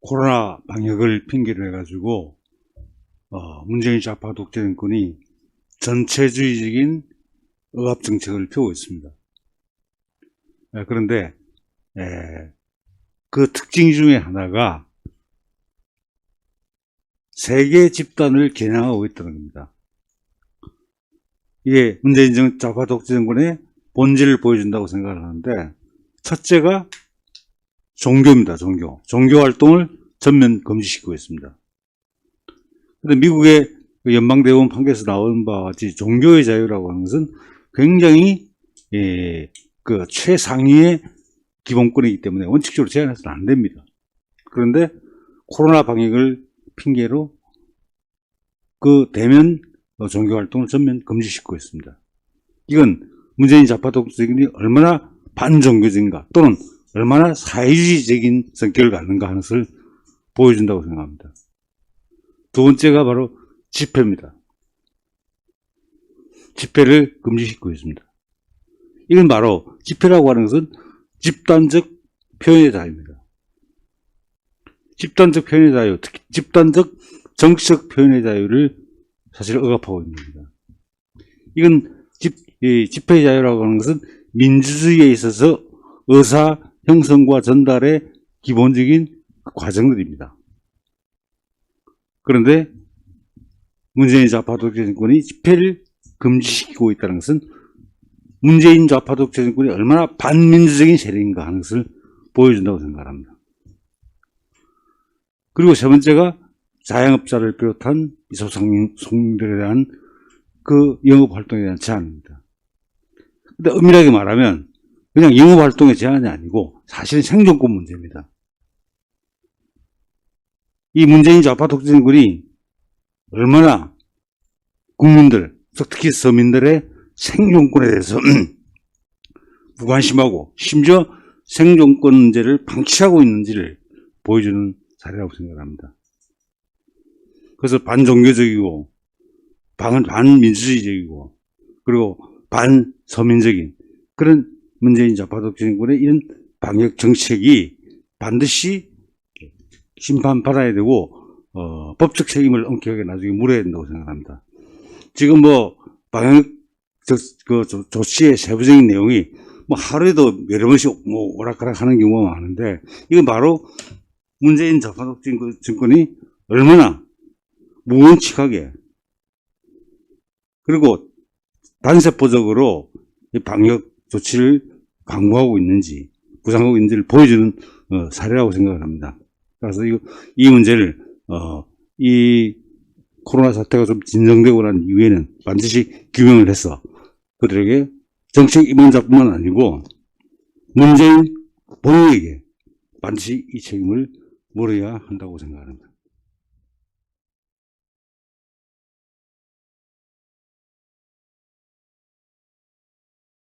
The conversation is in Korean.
코로나 방역을 핑계로 해가지고 어, 문재인 좌파 독재 정권이 전체주의적인 억압 정책을 펴고 있습니다. 예, 그런데 예, 그 특징 중에 하나가 세계 집단을 겨냥하고 있다는 겁니다. 이게 문재인 정- 좌파 독재 정권의 본질을 보여준다고 생각을 하는데 첫째가 종교입니다. 종교. 종교 활동을 전면 금지시키고 있습니다. 근데 미국의 그 연방대법원 판결에서 나온 바와 같이 종교의 자유라고 하는 것은 굉장히 예, 그 최상위의 기본권이기 때문에 원칙적으로 제한해서는 안 됩니다. 그런데 코로나 방역을 핑계로 그 대면 어, 종교 활동을 전면 금지시키고 있습니다. 이건 문재인 좌파 독재적이 얼마나 반종교적인가 또는 얼마나 사회주의적인 성격을 갖는가 하는 것을 보여준다고 생각합니다. 두 번째가 바로 집회입니다. 집회를 금지시키고 있습니다. 이건 바로 집회라고 하는 것은 집단적 표현의 자유입니다. 집단적 표현의 자유, 특히 집단적 정치적 표현의 자유를 사실 억압하고 있는 겁니다. 이건 집, 이 집회 자유라고 하는 것은 민주주의에 있어서 의사 형성과 전달의 기본적인 과정들입니다. 그런데 문재인 좌파 독재 정권이 집회를 금지시키고 있다는 것은 문재인 좌파 독재 정권이 얼마나 반민주적인 세력인가 하는 것을 보여준다고 생각합니다. 그리고 세 번째가 자영업자를 비롯한 이 소상공인들에 대한 그 영업 활동에 대한 제한입니다. 근데 엄밀하게 말하면 그냥 영업 활동의 제한이 아니고 사실은 생존권 문제입니다. 이 문재인 좌파 독재 정권이 얼마나 국민들, 특히 서민들의 생존권에 대해서 무관심하고 심지어 생존권 문제를 방치하고 있는지를 보여주는 사례라고 생각합니다. 그래서 반종교적이고 반, 반민주주의적이고 그리고 반서민적인 그런 문재인 좌파 독재 정권의 이런 방역 정책이 반드시 심판받아야 되고 어, 법적 책임을 엄격하게 나중에 물어야 된다고 생각합니다. 지금 뭐 방역 저, 그 조- 조치의 세부적인 내용이 뭐 하루에도 여러 번씩 뭐 오락가락 하는 경우가 많은데 이건 바로 문재인 좌파 독재 정권이 얼마나 무원칙하게 그리고 단세포적으로 이 방역 조치를 강구하고 있는지 부상하고 있는지를 보여주는 어, 사례라고 생각을 합니다. 그래서 이, 이 문제를 어, 이 코로나 사태가 좀 진정되고 난 이후에는 반드시 규명을 해서 그들에게 정책 임원자뿐만 아니고 문재인 본인에게 반드시 이 책임을 물어야 한다고 생각합니다.